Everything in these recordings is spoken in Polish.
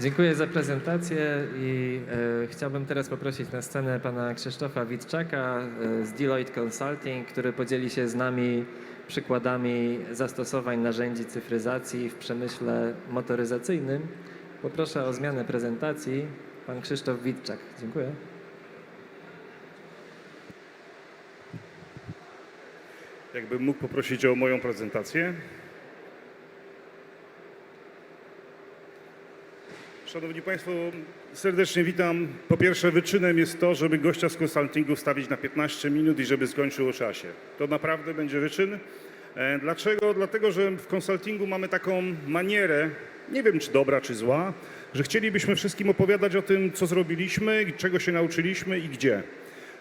Dziękuję za prezentację i e, chciałbym teraz poprosić na scenę pana Krzysztofa Witczaka e, z Deloitte Consulting, który podzieli się z nami przykładami zastosowań narzędzi cyfryzacji w przemyśle motoryzacyjnym. Poproszę o zmianę prezentacji. Pan Krzysztof Witczak. Dziękuję. Jakbym mógł poprosić o moją prezentację. Szanowni Państwo, serdecznie witam. Po pierwsze, wyczynem jest to, żeby gościa z konsultingu wstawić na 15 minut i żeby skończył o czasie. To naprawdę będzie wyczyn. E, Dlaczego? Dlatego, że w konsultingu mamy taką manierę, nie wiem czy dobra, czy zła, że chcielibyśmy wszystkim opowiadać o tym, co zrobiliśmy, czego się nauczyliśmy i gdzie.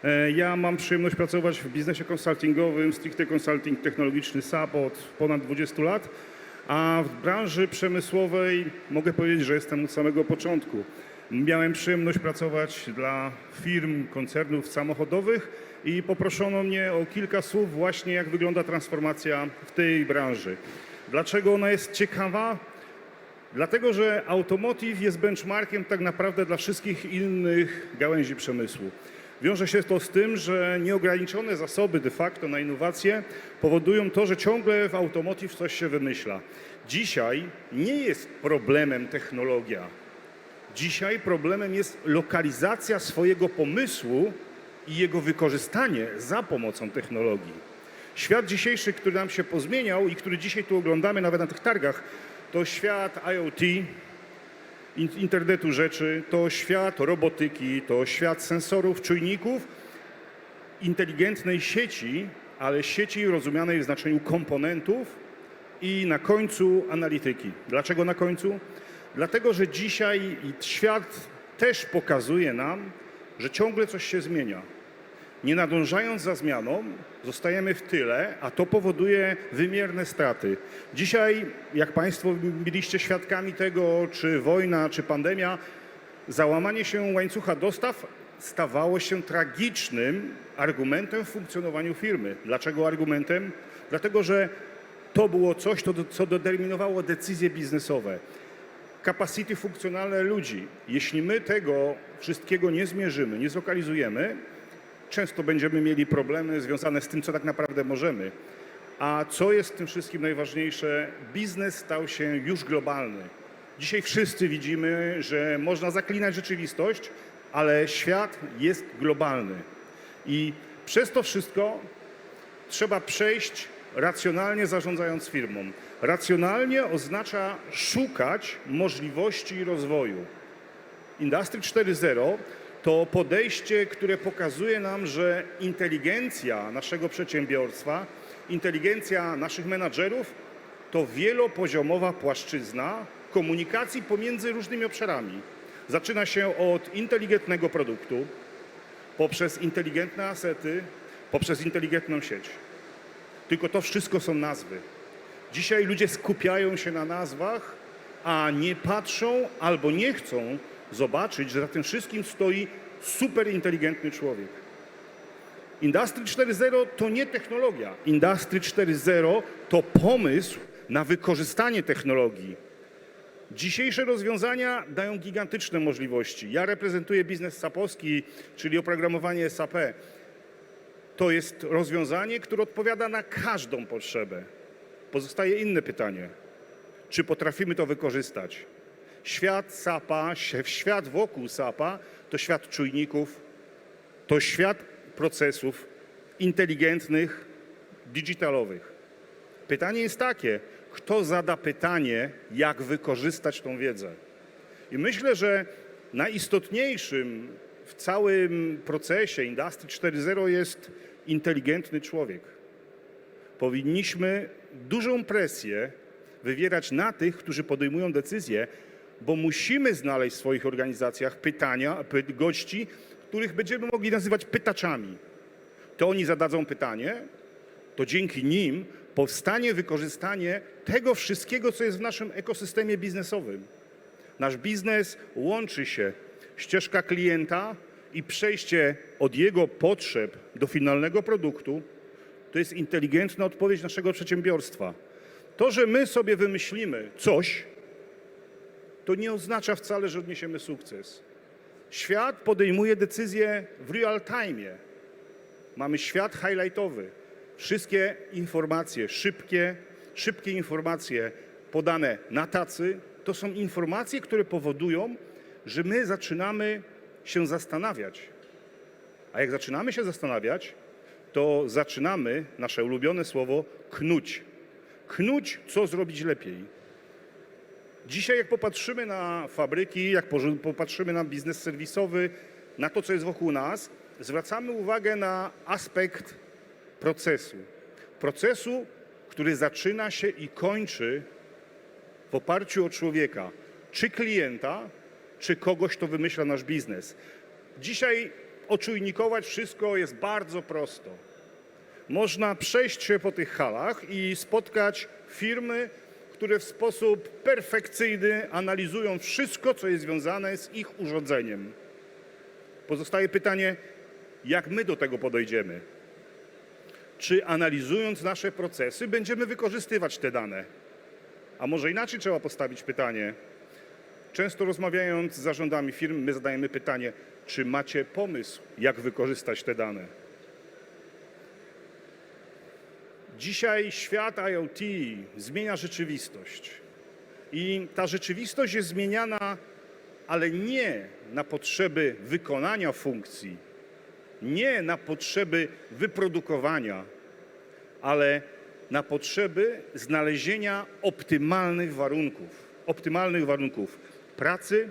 E, Ja mam przyjemność pracować w biznesie konsultingowym, stricte consulting technologiczny SAP od ponad 20 lat, a w branży przemysłowej mogę powiedzieć, że jestem od samego początku. Miałem przyjemność pracować dla firm, koncernów samochodowych i poproszono mnie o kilka słów właśnie jak wygląda transformacja w tej branży. Dlaczego ona jest ciekawa? Dlatego, że automotive jest benchmarkiem tak naprawdę dla wszystkich innych gałęzi przemysłu. Wiąże się to z tym, że nieograniczone zasoby de facto na innowacje powodują to, że ciągle w automotive coś się wymyśla. Dzisiaj nie jest problemem technologia. Dzisiaj problemem jest lokalizacja swojego pomysłu i jego wykorzystanie za pomocą technologii. Świat dzisiejszy, który nam się pozmieniał i który dzisiaj tu oglądamy nawet na tych targach, to świat IoT, internetu rzeczy, to świat robotyki, to świat sensorów, czujników, inteligentnej sieci, ale sieci rozumianej w znaczeniu komponentów i na końcu analityki. Dlaczego na końcu? Dlatego, że dzisiaj świat też pokazuje nam, że ciągle coś się zmienia. Nie nadążając za zmianą, zostajemy w tyle, a to powoduje wymierne straty. Dzisiaj, jak Państwo byliście świadkami tego, czy wojna, czy pandemia, załamanie się łańcucha dostaw stawało się tragicznym argumentem w funkcjonowaniu firmy. Dlaczego argumentem? Dlatego, że to było coś, co determinowało decyzje biznesowe capacity funkcjonalne ludzi. Jeśli my tego wszystkiego nie zmierzymy, nie zlokalizujemy, często będziemy mieli problemy związane z tym, co tak naprawdę możemy. A co jest w tym wszystkim najważniejsze? Biznes stał się już globalny. Dzisiaj wszyscy widzimy, że można zaklinać rzeczywistość, ale świat jest globalny. I przez to wszystko trzeba przejść racjonalnie zarządzając firmą. Racjonalnie oznacza szukać możliwości rozwoju. Industry 4.0 to podejście, które pokazuje nam, że inteligencja naszego przedsiębiorstwa, inteligencja naszych menadżerów to wielopoziomowa płaszczyzna komunikacji pomiędzy różnymi obszarami. Zaczyna się od inteligentnego produktu, poprzez inteligentne asety, poprzez inteligentną sieć. Tylko to wszystko są nazwy. Dzisiaj ludzie skupiają się na nazwach, a nie patrzą albo nie chcą zobaczyć, że za tym wszystkim stoi superinteligentny człowiek. Industry 4.0 to nie technologia. Industry 4.0 to pomysł na wykorzystanie technologii. Dzisiejsze rozwiązania dają gigantyczne możliwości. Ja reprezentuję biznes sapowski, czyli oprogramowanie SAP. To jest rozwiązanie, które odpowiada na każdą potrzebę. Pozostaje inne pytanie. Czy potrafimy to wykorzystać? Świat SAP-a, świat wokół SAP-a to świat czujników, to świat procesów inteligentnych, digitalowych. Pytanie jest takie, kto zada pytanie, jak wykorzystać tą wiedzę? I myślę, że najistotniejszym w całym procesie Industry 4.0 jest inteligentny człowiek. Powinniśmy dużą presję wywierać na tych, którzy podejmują decyzje, bo musimy znaleźć w swoich organizacjach pytania, py, gości, których będziemy mogli nazywać pytaczami. To oni zadadzą pytanie, to dzięki nim powstanie wykorzystanie tego wszystkiego, co jest w naszym ekosystemie biznesowym. Nasz biznes łączy się ścieżka klienta i przejście od jego potrzeb do finalnego produktu to jest inteligentna odpowiedź naszego przedsiębiorstwa. To, że my sobie wymyślimy coś, to nie oznacza wcale, że odniesiemy sukces. Świat podejmuje decyzje w real time. Mamy świat highlightowy. Wszystkie informacje, szybkie, szybkie informacje podane na tacy, to są informacje, które powodują, że my zaczynamy się zastanawiać. A jak zaczynamy się zastanawiać, to zaczynamy, nasze ulubione słowo, knuć. Knuć, co zrobić lepiej. Dzisiaj, jak popatrzymy na fabryki, jak popatrzymy na biznes serwisowy, na to, co jest wokół nas, zwracamy uwagę na aspekt procesu. Procesu, który zaczyna się i kończy w oparciu o człowieka, czy klienta, czy kogoś, kto wymyśla nasz biznes. Dzisiaj oczujnikować wszystko jest bardzo prosto. Można przejść się po tych halach i spotkać firmy, które w sposób perfekcyjny analizują wszystko, co jest związane z ich urządzeniem. Pozostaje pytanie, jak my do tego podejdziemy? Czy analizując nasze procesy, będziemy wykorzystywać te dane? A może inaczej trzeba postawić pytanie. Często rozmawiając z zarządami firm, my zadajemy pytanie, czy macie pomysł, jak wykorzystać te dane? Dzisiaj świat IoT zmienia rzeczywistość. I ta rzeczywistość jest zmieniana, ale nie na potrzeby wykonania funkcji, nie na potrzeby wyprodukowania, ale na potrzeby znalezienia optymalnych warunków, optymalnych warunków pracy,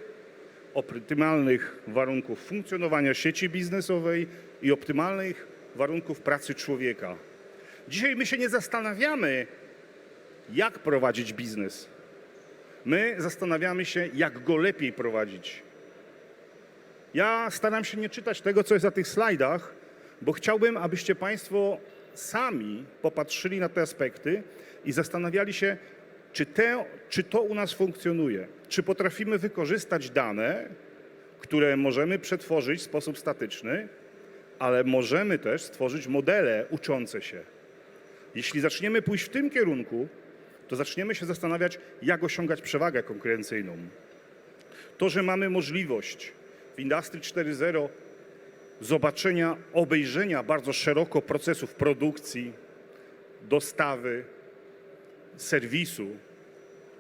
optymalnych warunków funkcjonowania sieci biznesowej i optymalnych warunków pracy człowieka. Dzisiaj my się nie zastanawiamy, jak prowadzić biznes. My zastanawiamy się, jak go lepiej prowadzić. Ja staram się nie czytać tego, co jest na tych slajdach, bo chciałbym, abyście Państwo sami popatrzyli na te aspekty i zastanawiali się, czy, te, czy to u nas funkcjonuje, czy potrafimy wykorzystać dane, które możemy przetworzyć w sposób statyczny, ale możemy też stworzyć modele uczące się. Jeśli zaczniemy pójść w tym kierunku, to zaczniemy się zastanawiać, jak osiągać przewagę konkurencyjną. To, że mamy możliwość w Industry 4.0 zobaczenia, obejrzenia bardzo szeroko procesów produkcji, dostawy, serwisu,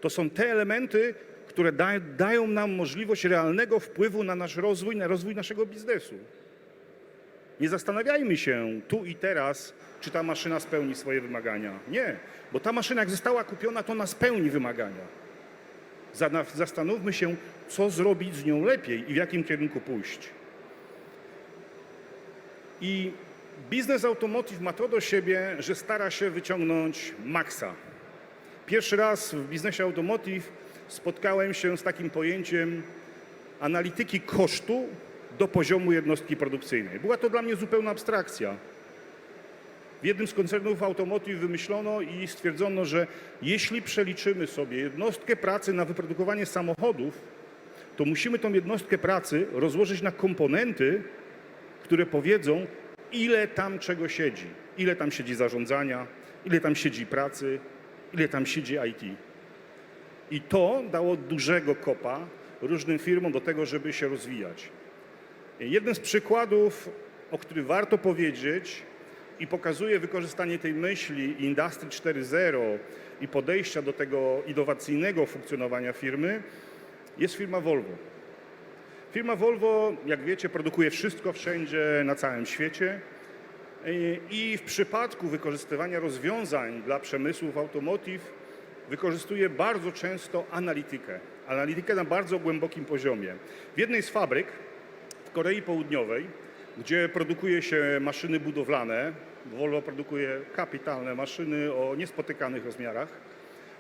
to są te elementy, które da, dają nam możliwość realnego wpływu na nasz rozwój, na rozwój naszego biznesu. Nie zastanawiajmy się tu i teraz, czy ta maszyna spełni swoje wymagania. Nie, bo ta maszyna, jak została kupiona, to ona spełni wymagania. Zastanówmy się, co zrobić z nią lepiej i w jakim kierunku pójść. I biznes automotive ma to do siebie, że stara się wyciągnąć maksa. Pierwszy raz w biznesie automotive spotkałem się z takim pojęciem analityki kosztu do poziomu jednostki produkcyjnej. Była to dla mnie zupełna abstrakcja. W jednym z koncernów automotive wymyślono i stwierdzono, że jeśli przeliczymy sobie jednostkę pracy na wyprodukowanie samochodów, to musimy tą jednostkę pracy rozłożyć na komponenty, które powiedzą, ile tam czego siedzi. Ile tam siedzi zarządzania, ile tam siedzi pracy, ile tam siedzi IT. I to dało dużego kopa różnym firmom do tego, żeby się rozwijać. Jeden z przykładów, o którym warto powiedzieć i pokazuje wykorzystanie tej myśli Industry 4.0 i podejścia do tego innowacyjnego funkcjonowania firmy, jest firma Volvo. Firma Volvo, jak wiecie, produkuje wszystko wszędzie na całym świecie. I- w przypadku wykorzystywania rozwiązań dla przemysłów automotive wykorzystuje bardzo często analitykę. Analitykę na bardzo głębokim poziomie. W jednej z fabryk Korei Południowej, gdzie produkuje się maszyny budowlane, Volvo produkuje kapitalne maszyny o niespotykanych rozmiarach,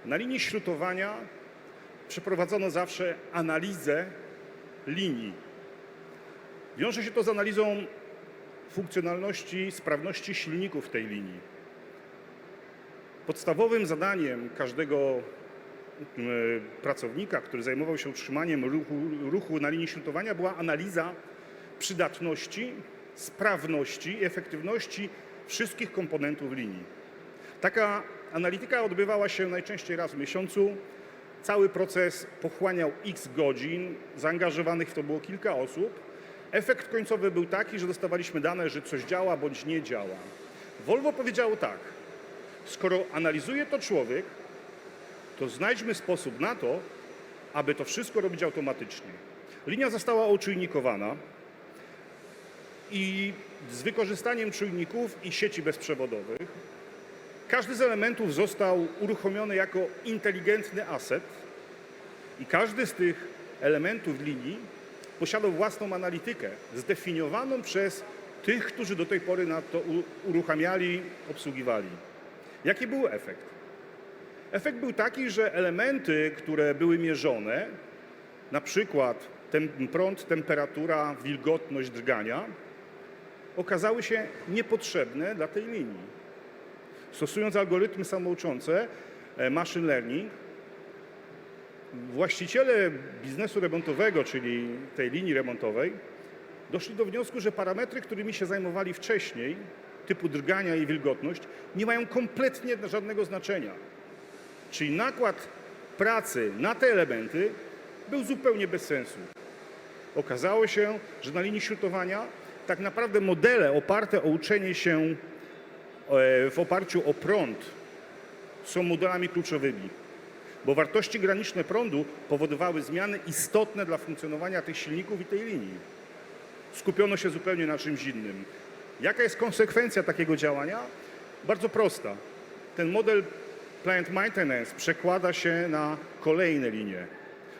na linii śrutowania przeprowadzono zawsze analizę linii. Wiąże się to z analizą funkcjonalności, sprawności silników tej linii. Podstawowym zadaniem każdego pracownika, który zajmował się utrzymaniem ruchu, ruchu na linii śrutowania, była analiza przydatności, sprawności i efektywności wszystkich komponentów linii. Taka analityka odbywała się najczęściej raz w miesiącu. cały proces pochłaniał x godzin, zaangażowanych w to było kilka osób. Efekt końcowy był taki, że dostawaliśmy dane, że coś działa bądź nie działa. Volvo powiedziało tak, skoro analizuje to człowiek, to znajdźmy sposób na to, aby to wszystko robić automatycznie. Linia została oczujnikowana i z wykorzystaniem czujników i sieci bezprzewodowych każdy z elementów został uruchomiony jako inteligentny aset i każdy z tych elementów linii posiadał własną analitykę zdefiniowaną przez tych, którzy do tej pory na to uruchamiali, obsługiwali. Jaki był efekt? Efekt był taki, że elementy, które były mierzone, na przykład prąd, temperatura, wilgotność drgania, okazały się niepotrzebne dla tej linii. Stosując algorytmy samouczące, e, machine learning, właściciele biznesu remontowego, czyli tej linii remontowej, doszli do wniosku, że parametry, którymi się zajmowali wcześniej, typu drgania i wilgotność, nie mają kompletnie żadnego znaczenia. Czyli nakład pracy na te elementy był zupełnie bez sensu. Okazało się, że na linii śrutowania tak naprawdę modele oparte o uczenie się e, w oparciu o prąd są modelami kluczowymi, bo wartości graniczne prądu powodowały zmiany istotne dla funkcjonowania tych silników i tej linii. Skupiono się zupełnie na czymś innym. Jaka jest konsekwencja takiego działania? Bardzo prosta. Ten model plant maintenance przekłada się na kolejne linie.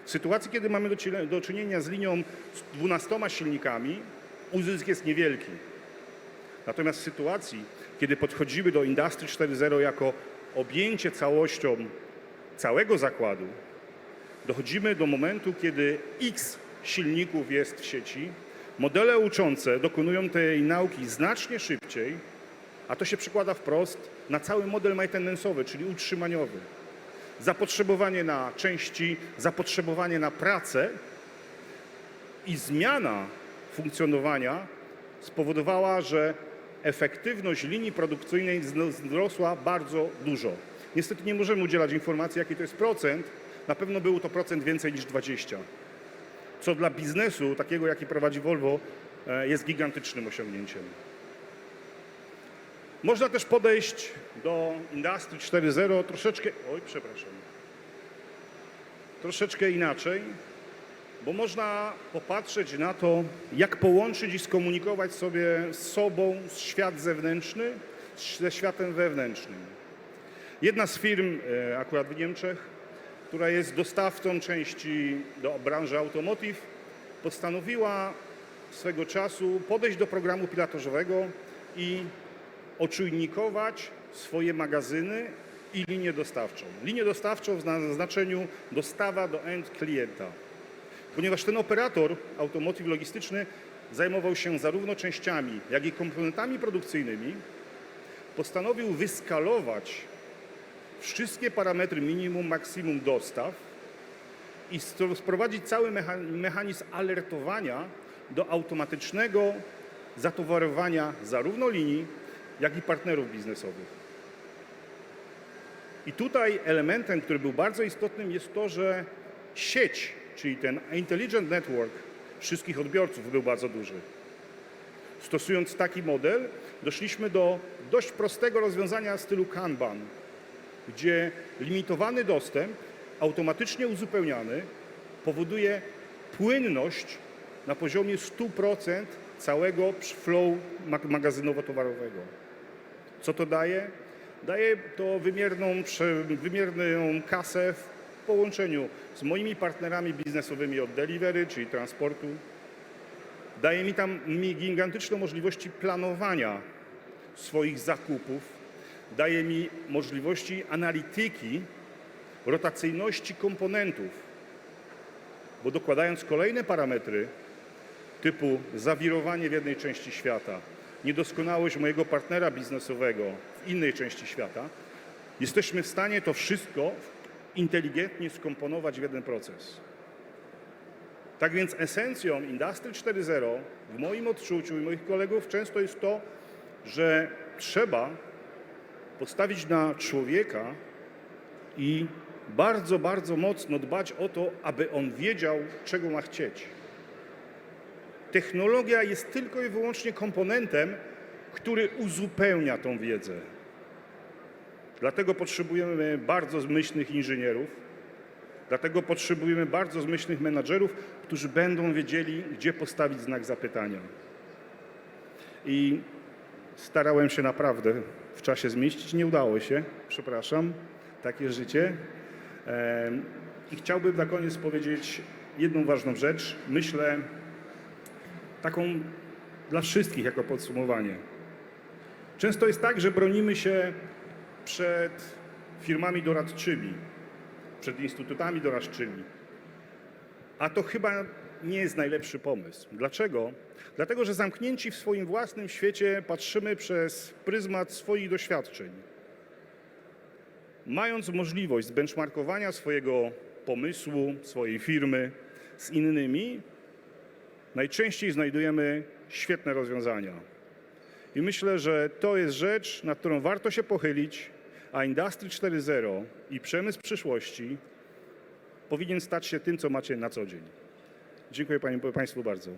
W sytuacji, kiedy mamy do czynienia z linią z 12 silnikami, uzysk jest niewielki. Natomiast w sytuacji, kiedy podchodzimy do Industry 4.0 jako objęcie całością całego zakładu, dochodzimy do momentu, kiedy x silników jest w sieci, modele uczące dokonują tej nauki znacznie szybciej, a to się przekłada wprost na cały model maintenance'owy, czyli utrzymaniowy. Zapotrzebowanie na części, zapotrzebowanie na pracę i zmiana funkcjonowania spowodowała, że efektywność linii produkcyjnej wzrosła bardzo dużo. Niestety nie możemy udzielać informacji, jaki to jest procent. Na pewno był to procent więcej niż 20, co dla biznesu takiego, jaki prowadzi Volvo, e, jest gigantycznym osiągnięciem. Można też podejść do Industry 4.0 troszeczkę, oj, przepraszam, troszeczkę inaczej, bo można popatrzeć na to, jak połączyć i skomunikować sobie z sobą świat zewnętrzny ze światem wewnętrznym. Jedna z firm, e, akurat w Niemczech, która jest dostawcą części do branży automotive, postanowiła swego czasu podejść do programu pilotażowego i oczujnikować swoje magazyny i linię dostawczą. Linię dostawczą w zna- znaczeniu dostawa do end klienta. Ponieważ ten operator automotive logistyczny zajmował się zarówno częściami, jak i komponentami produkcyjnymi, postanowił wyskalować wszystkie parametry minimum, maksimum dostaw i sprowadzić cały mecha- mechanizm alertowania do automatycznego zatowarowania zarówno linii, jak i partnerów biznesowych. I tutaj elementem, który był bardzo istotnym, jest to, że sieć, czyli ten Intelligent Network wszystkich odbiorców był bardzo duży. Stosując taki model, doszliśmy do dość prostego rozwiązania w stylu Kanban, gdzie limitowany dostęp, automatycznie uzupełniany, powoduje płynność na poziomie 100% całego flow mag- magazynowo-towarowego. Co to daje? Daje to wymierną, wymierną kasę w połączeniu z moimi partnerami biznesowymi od delivery, czyli transportu. Daje mi tam mi gigantyczne możliwości planowania swoich zakupów. Daje mi możliwości analityki rotacyjności komponentów, bo dokładając kolejne parametry typu zawirowanie w jednej części świata, niedoskonałość mojego partnera biznesowego w innej części świata, jesteśmy w stanie to wszystko inteligentnie skomponować w jeden proces. Tak więc esencją Industry 4.0 w moim odczuciu i moich kolegów często jest to, że trzeba postawić na człowieka i bardzo, bardzo mocno dbać o to, aby on wiedział, czego ma chcieć. Technologia jest tylko i wyłącznie komponentem, który uzupełnia tą wiedzę. Dlatego potrzebujemy bardzo zmyślnych inżynierów, dlatego potrzebujemy bardzo zmyślnych menadżerów, którzy będą wiedzieli, gdzie postawić znak zapytania. I starałem się naprawdę w czasie zmieścić, nie udało się, przepraszam, takie życie. I chciałbym na koniec powiedzieć jedną ważną rzecz. Myślę, taką dla wszystkich jako podsumowanie. Często jest tak, że bronimy się przed firmami doradczymi, przed instytutami doradczymi. A to chyba nie jest najlepszy pomysł. Dlaczego? Dlatego, że zamknięci w swoim własnym świecie patrzymy przez pryzmat swoich doświadczeń. Mając możliwość zbenchmarkowania swojego pomysłu, swojej firmy z innymi, najczęściej znajdujemy świetne rozwiązania. I myślę, że to jest rzecz, nad którą warto się pochylić, a Industry 4.0 i przemysł przyszłości powinien stać się tym, co macie na co dzień. Dziękuję Państwu bardzo.